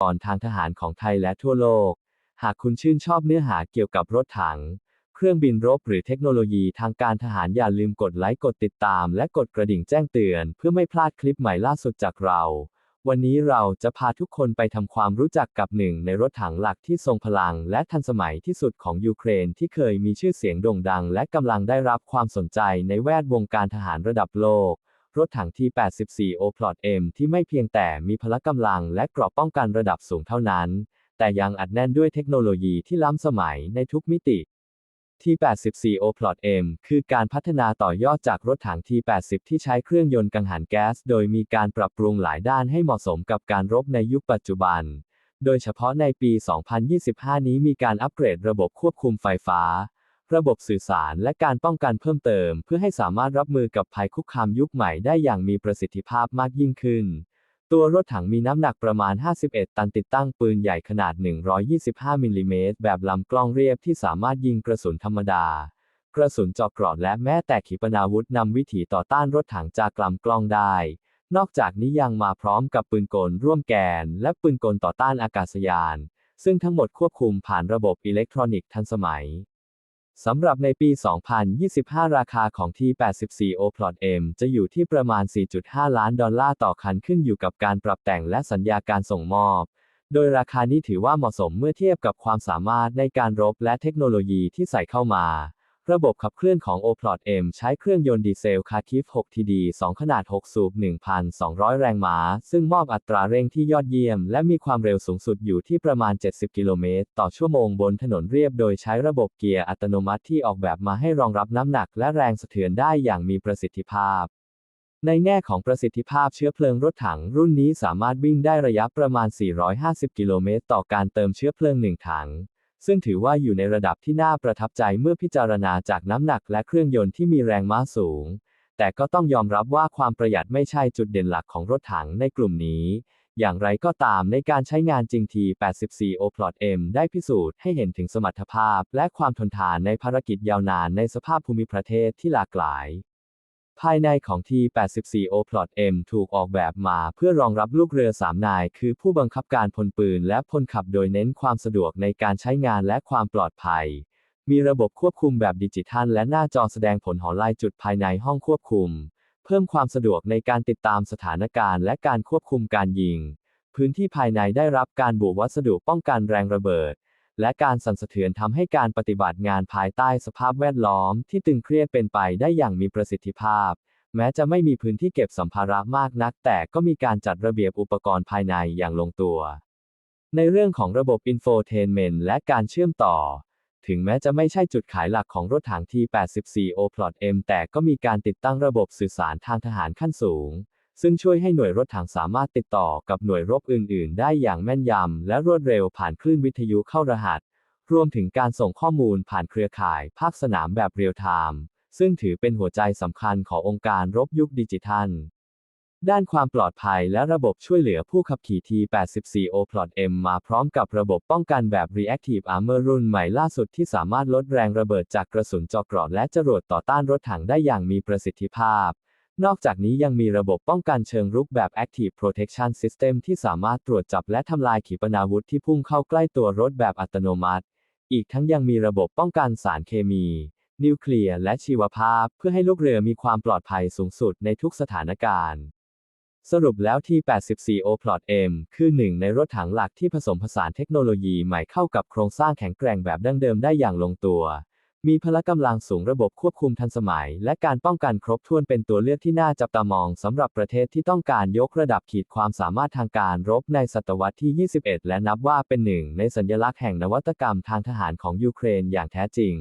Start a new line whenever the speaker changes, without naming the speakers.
กรทางทหารของไทยและทั่วโลก หากคุณชื่นชอบเนื้อหาเกี่ยวกับรถถัง เครื่องบินรบหรือเทคโนโลยีทางการทหารอย่าลืมกดไลค์กดติดตาม และกดกระดิ่งแจ้งเตือน เพื่อไม่พลาดคลิปใหม่ล่าสุดจากเรา วันนี้เราจะพาทุกคนไปทำความรู้จักกับหนึ่งในรถถังหลักที่ทรงพลัง และทันสมัยที่สุดของยูเครนที่เคยมีชื่อเสียงโด่งดัง และกำลังได้รับความสนใจในแวดวงการทหารระดับโลก รถถังที่84 O-Plot M ที่ไม่เพียงแต่มีพละกำลังและเกราะป้องกันระดับสูงเท่านั้น แต่ยังอัดแน่นด้วยเทคโนโลยีที่ล้ำสมัยในทุกมิติที่84 O-Plot M คือการพัฒนาต่อยอดจากรถถังที่80 ที่ใช้เครื่องยนต์กังหันแก๊ส โดยมีการปรับปรุงหลายด้านให้เหมาะสมกับการรบในยุคปัจจุบัน โดยเฉพาะในปี 2025 นี้มีการอัปเกรดระบบควบคุมไฟฟ้า ระบบสื่อสารและการป้องกันเพิ่มเติม เพื่อให้สามารถรับมือกับภัยคุกคามยุคใหม่ได้อย่างมีประสิทธิภาพมากยิ่งขึ้น ตัวรถถังมีน้ำหนักประมาณ 51 ตันติดตั้งปืนใหญ่ขนาด 125มิลลิเมตรแบบลำกล้องเรียบที่สามารถยิงกระสุนธรรมดา กระสุนเจาะเกราะและแม้แต่ขีปนาวุธนำวิถีต่อต้านรถถังจากลำกล้องได้นอกจากนี้ยังมาพร้อมกับปืนกลร่วมแกน และปืนกลต่อต้านอากาศยาน ซึ่งทั้งหมดควบคุมผ่านระบบอิเล็กทรอนิกส์ทันสมัย สำหรับในปี 2025 ราคาของที่84 O-Plot M จะอยู่ที่ประมาณ 4.5 ล้านดอลลาร์ต่อคันขึ้นอยู่กับการปรับแต่งและสัญญาการส่งมอบ โดยราคานี้ถือว่าเหมาะสมเมื่อเทียบกับความสามารถในการรบและเทคโนโลยีที่ใส่เข้ามา ระบบขับเคลื่อนของ O-Plot M ใช้เครื่องยนต์ดีเซลคาคิฟ 6TD 2 ขนาด 6 สูบ 1,200 แรงม้า ซึ่งมอบอัตราเร่งที่ยอดเยี่ยม และมีความเร็วสูงสุดอยู่ที่ประมาณ 70 กิโลเมตร ต่อชั่วโมงบนถนนเรียบโดยใช้ระบบเกียร์อัตโนมัติที่ออกแบบมาให้รองรับน้ำหนักและแรงสะเทือนได้อย่างมีประสิทธิภาพในแง่ของประสิทธิภาพเชื้อเพลิงรถถังรุ่นนี้สามารถวิ่งได้ระยะประมาณ 450 กิโลเมตร ต่อการเติมเชื้อเพลิงหนึ่งถัง ซึ่งถือว่าอยู่ในระดับที่น่าประทับใจเมื่อพิจารณาจากน้ำหนักและเครื่องยนต์ที่มีแรงม้าสูง แต่ก็ต้องยอมรับว่าความประหยัดไม่ใช่จุดเด่นหลักของรถถังในกลุ่มนี้ อย่างไรก็ตามในการใช้งานจริงที 84 O-Plot M ได้พิสูจน์ให้เห็นถึงสมรรถภาพ และความทนทานในภารกิจยาวนานในสภาพภูมิประเทศที่หลากหลาย ภายในของที่84 O-Plot M ถูกออกแบบมาเพื่อรองรับลูกเรือ3นาย คือผู้บังคับการพลปืนและพลขับโดยเน้นความสะดวกในการใช้งานและความปลอดภัย มีระบบควบคุมแบบดิจิทัล และหน้าจอแสดงผลหอลายจุดภายในห้องควบคุม เพิ่มความสะดวกในการติดตามสถานการณ์และการควบคุมการยิง พื้นที่ภายในได้รับการบุวัสดุป้องกันแรงระเบิด และการสั่นสะเทือนทำให้การปฏิบัติงานภายใต้สภาพแวดล้อมที่ตึงเครียดเป็นไปได้อย่างมีประสิทธิภาพ แม้จะไม่มีพื้นที่เก็บสัมภาระมากนัก แต่ก็มีการจัดระเบียบอุปกรณ์ภายในอย่างลงตัว ในเรื่องของระบบอินโฟเทนเมนต์และการเชื่อมต่อ ถึงแม้จะไม่ใช่จุดขายหลักของรถถังที่84 O-Plot M แต่ก็มีการติดตั้งระบบสื่อสารทางทหารขั้นสูง ซึ่งช่วยให้หน่วยรถถังสามารถติดต่อกับหน่วยรบอื่น ๆ ได้อย่างแม่นยำและรวดเร็วผ่านคลื่นวิทยุเข้ารหัส รวมถึงการส่งข้อมูลผ่านเครือข่ายภาคสนามแบบเรียลไทม์ ซึ่งถือเป็นหัวใจสำคัญขององค์การรบยุคดิจิทัล ด้านความปลอดภัยและระบบช่วยเหลือผู้ขับขี่ T84 O-Plot M มาพร้อมกับระบบป้องกันแบบ Reactive Armor รุ่นใหม่ล่าสุดที่สามารถลดแรงระเบิดจากกระสุนเจาะเกราะและจรวดต่อต้านรถถังได้อย่างมีประสิทธิภาพ นอกจากนี้ยังมีระบบป้องกันเชิงรุกแบบ Active Protection System ที่สามารถตรวจจับและทำลายขีปนาวุธที่พุ่งเข้าใกล้ตัวรถแบบอัตโนมัติ อีกทั้งยังมีระบบป้องกันสารเคมี นิวเคลียร์และชีวภาพ เพื่อให้ลูกเรือมีความปลอดภัยสูงสุดในทุกสถานการณ์ สรุปแล้วที่ 84 O-Plot M คือหนึ่งในรถถังหลักที่ผสมผสานเทคโนโลยีใหม่เข้ากับโครงสร้างแข็งแกร่งแบบดั้งเดิมได้อย่างลงตัว มีพละกำลังสูงระบบควบคุมทันสมัย และการป้องกันครบถ้วนเป็นตัวเลือกที่น่าจับตามองสำหรับประเทศที่ต้องการยกระดับขีดความสามารถทางการรบในศตวรรษที่ 21 และนับว่าเป็นหนึ่งในสัญลักษณ์แห่งนวัตกรรมทางทหารของยูเครนอย่างแท้จริง